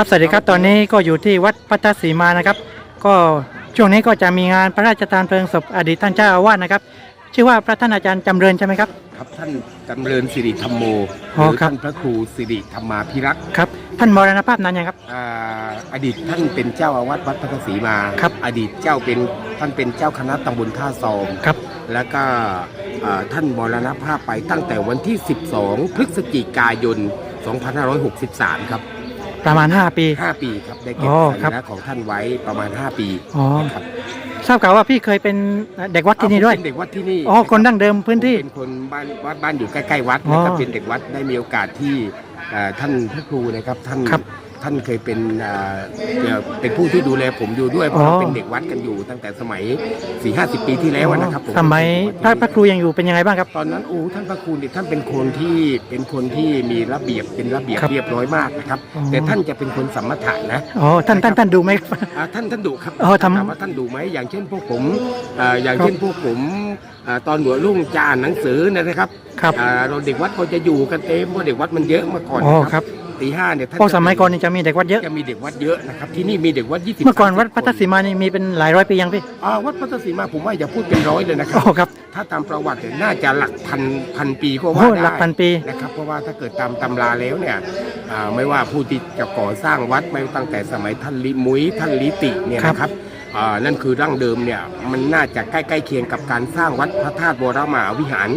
ครับสวัสดีครับตอนนี้ก็อยู่ที่วัดพัทธสีมานะครับ ก็ช่วงนี้ก็จะมีงานพระราชทานเพลิงศพอดีตท่านเจ้าอาวาสนะครับ ชื่อว่าพระท่านอาจารย์จำเริญใช่ไหมครับ ครับท่านจำเริญสิริธรรมโมหอ๋อรือครับ ท่านพระครูสิริธรรมาภิรักษ์ครับ ท่านมรณภาพนานยังครับ อ่าอดีตท่านเป็นเจ้าอาวาสวัดพัทธศรีมาครับ อดีตเจ้าเป็นท่านเป็นเจ้าคณะตำบลท่าซอมครับ แล้วก็อ่าท่านมรณภาพไปตั้งแต่วันที่ 12 พฤศจิกายน 2563 ครับ ประมาณ 5 ปี 5 ปีครับได้เก็บอ๋อสครับรีระของท่านไว้ประมาณ 5 ปีอ๋อครับทราบข่าวว่าพี่เคยเป็นเด็กวัดที่นี่ด้วยผมเป็นเด็กวัดที่นี่อ๋อคนดั้งเดิมพื้นที่ ผมเป็นคนบ้านวัดบ้านอยู่ใกล้ๆวัดนะครับอ๋อเป็นเด็กวัดได้มีโอกาสที่เอ่อท่านพระครูนะครับท่านครับ ท่านเคยเป็นเอ่อเอ่อเป็นผู้ที่ดูแลผมอยู่ด้วยเพอ๋อราะเราเป็นเด็กวัดกันอยู่ตั้งแต่สมัย4 5 0ปีที่แล้วนะครับผสมัยพระพระครูยังอยู่เป็นยังไงบ้างครับ ตอนนั้นโอ้ท่านพระครูเนี่ยท่านเป็นคนที่เป็นคนที่มีระเบียบเป็นระเบียบครับเรียบร้อยมากนะครับ อ๋อ แต่ท่านจะเป็นคนสัมมถะนะ อ๋อท่านท่านท่านดูไหม อ่าท่านท่านดุครับอ๋อทำถามว่าท่านดุไหมอย่างเช่นพวกผมอ่าอย่างครับเช่นพวกผมอ่าตอนหัวรุ่งจะอ่านหนังสือเนยนะครับครับอ่าเราเด็กวัดก็จะอยู่กันเต็มเพราะเด็กวัดมันเยอะเมื่อก่อนอ๋อนะครับ ตีห้าเนี่ยท่านเพราะสมัยก่อนนี่จะมีเด็กวัดเยอะ จะมีเด็กวัดเยอะนะครับที่นี่มีเด็กวัดยี่สิบเมื่อก่อนวัดพัทธสีมานี่มีเป็นหลายร้อยปียังพี่อ่าวัดพัทธศรีมาผมว่าอย่าพูดเป็นร้อยเลยนะครัอ๋บอครับ ถ้าตามประวัติเนี่ยน่าจะหลักพันพันปีก็โอ้ว่าได้หลักพันปี นะครับเพราะว่าถ้าเกิดตามตำราแล้วเนี่ยอ่าไม่ว่าผู้ที่จะก่อสร้างวัดไม่ตั้งแต่สมัยท่านลิมุ้ยท่านลิติเนี่ยนะครับอ่า นั่นคือดั้งเดิมเนี่ยมันน่าจะใกล้ๆเคียงกับการสร้างวัดพระธาตุวรมหาวิหาร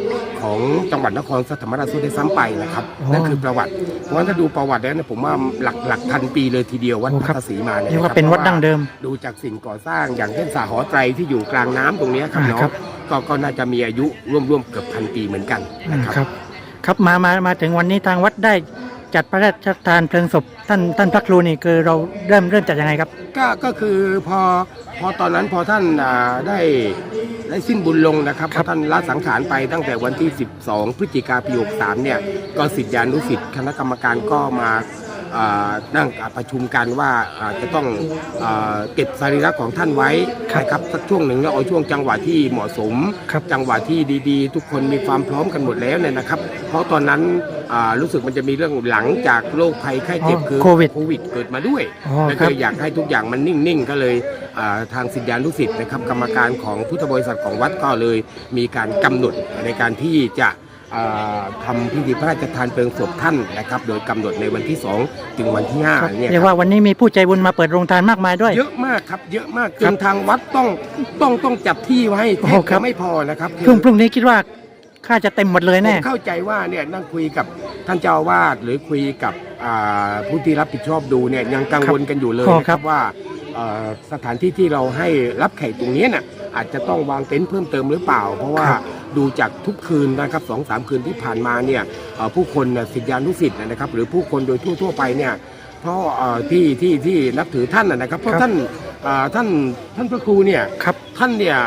ของจังหวัดนครศรีธรรมราชได้ซ้ำไปนะครับอ๋อนั่นคือประวัติเพราะฉะนั้นถ้าดูประวัติแล้วเนี่ยผมว่าหลักหลักพันปีเลยทีเดียววัดโอ้พครัระบศรีมาเนี่ยเรียกว่าะคบเป็นวัดดั้งเดิม ดูจากสิ่งก่อสร้างอย่างเช่นสาหอไตรที่อยู่กลางน้ำตรงเนี้ยครับอ่าเนาะครับก็ก็น่าจะมีอายุร่วมๆเกือบพันปีเหมือนกันอืนะมครับครับครับมามามาถึงวันนี้ทางวัดได้ จัดพระราชทานเพลิงศพท่านท่านพระครูนี่คือเราเริ่มเริ่มจัดยังไงครับ ก็ก็คือพอพอตอนนั้นพอท่านอ่าได้ได้สิ้นบุญลงนะครับครับเพราะท่านละสังขารไปตั้งแต่วันที่ 12 พฤศจิกาปี63เนี่ยก็สิทธิานุสิทธิ์คณะกรรมการก็มาอ่านั่งประชุมกันว่าอ่าจะต้องอาเก็บสรีระของท่านไว้ครับนะครับสักช่วงหนึ่งแล้วเอาช่วงจังหวะที่เหมาะสมครับจังหวะที่ดีๆ ทุกคนมีความพร้อมกันหมดแล้วเนี่ยนะครับ เพราะตอนนั้น อ่ารู้สึกมันจะมีเรื่องหลังจากโรคภัยไข้เจ็บอ๋อคือโควิดโควิดเกิดมาด้วยอ๋อแล้วครัก็บ อยากให้ทุกอย่างมันนิ่งๆ ก็เลยอ่าทางสิทธิานุสิทธิ์นะครับกรรมการของพุทธบริษัทของวัดก็เลย มีการกำหนดในการที่จะอ่าทำพิธีพระราชทานเพลิงศพท่านนะครับ โดยกำหนดในวันที่ 2 ถึงวันที่ครับ5เนี่ยเรียกว่าวันนี้มีผู้ใจบุญมาเปิดโรงทานมากมายด้วย เยอะมากครับเยอะมากจครันบทางวัดต้องต้องต้องจับที่ไว้โอ้แทบครัจะบ ไม่พอนะครับ พรุ่งพรุ่งนี้คิดว่า ค่าจะเต็มหมดเลยผแน่ มเข้าใจว่าเนี่ยนั่งคุยกับท่านเจ้าอาวาสหรือคุยกับอ่าผู้ที่รับผิดชอบดูเนี่ยยังกังวลกันอยู่เลยอ๋อนะคครัรับบว่าเอ่อสถานที่ที่เราให้รับแขกตรงเนี้ยน่ะอาจจะต้องวางเต็นท์เพิ่มเติมหรือเปล่า เพราะว่าครับดูจากทุกคืนนะครับสองสามคืนที่ผ่านมาเนี่ยเอ่อผู้คนน่ะศิษยานุศิษย์นะครับ หรือผู้คนโดยทั่วๆไปเนี่ยเพราะเอ่อที่ที่ที่นับถือท่านนะนะครับเพราะท่านเอ่อท่านท่านพระครูเนี่ย ครับ ท่านเนี่ย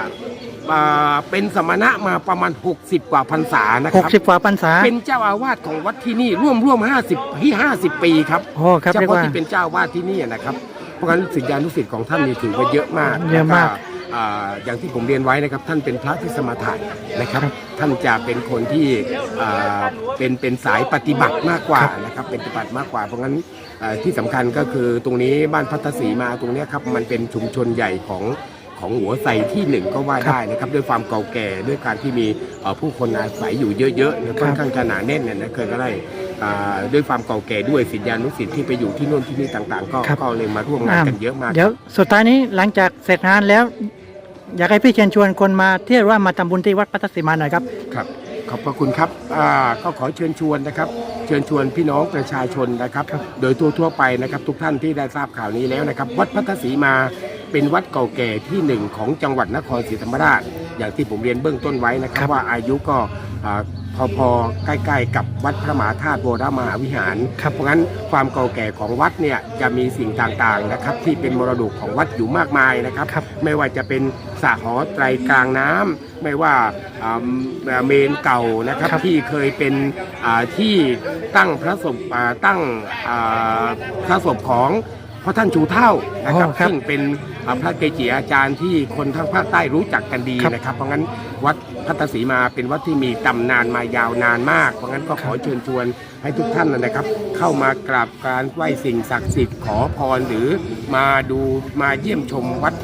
อ่าเป็นสมณะมาประมาณ 60 กว่าพรรษานะคหรักบสิบกว่าพรรษา เป็นเจ้าอาวาสของวัดที่นี่ร่วมร่วม50ที่50ปีครับโอ้ครับเฉเรียกพาะว่า ที่เป็นเจ้าอาวาสที่นี่นะครับเพราะฉะนั้นศิษยานุศิษย์ของท่านนี่ถือว่าเยอะมากเยอะมากแล้วอ่าอย่างที่ผมเรียนไว้นะครับ ท่านเป็นพระที่สมถะนะครับครับท่านจะเป็นคนที่อ่าเป็นเป็นสายปฏิบัติมากกว่าครับนะครับเป็นปฏิบัติมากกว่า เพราะงั้นอ่าที่สำคัญก็คือตรงนี้บ้านพัทธศรีมาตรงเนี้ยครับมันเป็นชุมชนใหญ่ของ ของหัวไซที่หนึ่งก็ว่าได้นะครับด้วยความเก่าแก่ด้วยการที่มีเอ่อผู้คนอาศัยอยู่เยอะๆเนี่ยค่อนข้างจะหนาแน่นเนี่ยนะเคยก็ได้อ่าด้วยความเก่าแก่ด้วยศิษยานุศิษย์ที่ไปอยู่ที่โน่นที่นี่ต่างๆ ก็ครับก็เลยมาร่วมงานกันเยอะมากเดี๋ยวสุดท้ายนี้หลังจากเสร็จงานแล้ว อยากให้พี่เชิญชวนคนมาเที่ยวว่ามาทำบุญที่วัดพัทธสีมาหน่อยครับครับขอบพระคุณครับอ่าก็ขอเชิญชวนนะครับ เชิญชวนพี่น้องประชาชนนะครับครับ โดยทั่วๆไปนะครับ ทุกท่านที่ได้ทราบข่าวนี้แล้วนะครับ วัดพัทธศรีมา เป็นวัดเก่าแก่ที่หนึ่งของจังหวัดนครศรีธรรมราช อย่างที่ผมเรียนเบื้องต้นไว้นะครับครับว่าอายุก็อ่าพอๆใกล้ๆกับวัดพระมหาธาตุโบราณมหาวิหาร ครับ เพราะงั้นความเก่าแก่ของวัดเนี่ยจะมีสิ่งต่างๆนะครับที่เป็นมรดกของวัดอยู่มากมายนะครับ ครับ ไม่ว่าจะเป็นสระหอไตรกลางน้ำไม่ว่าอ่าเมนเก่านะครับครับที่เคยเป็นอ่าที่ตั้งพระศพอ่าตั้งอ่าพระศพของ พระท่านชูเท่านะครับอ๋อครับซึ่งเป็นอ่าพระเกจิอาจารย์ที่คนทั้งภาคใต้รู้จักกันดีครับนะครับ เพราะงั้นวัดพัทสีมาเป็นวัดที่มีตำนานมายาวนานมาก เพราะงั้นก็ขอเชิญชวนให้ทุกท่านนะครับ เข้ามากราบการไหว้สิ่งศักดิ์สิทธิ์ขอพรหรือมาดูมาเยี่ยมชมวัด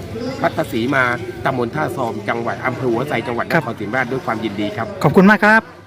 พัทสีมาตำบลท่าซอมจังหวัดอำเภอหัวไซจังหวัดนครับครศรีธรรมราชด้วยความยินดีครับ ขอบคุณมากครับ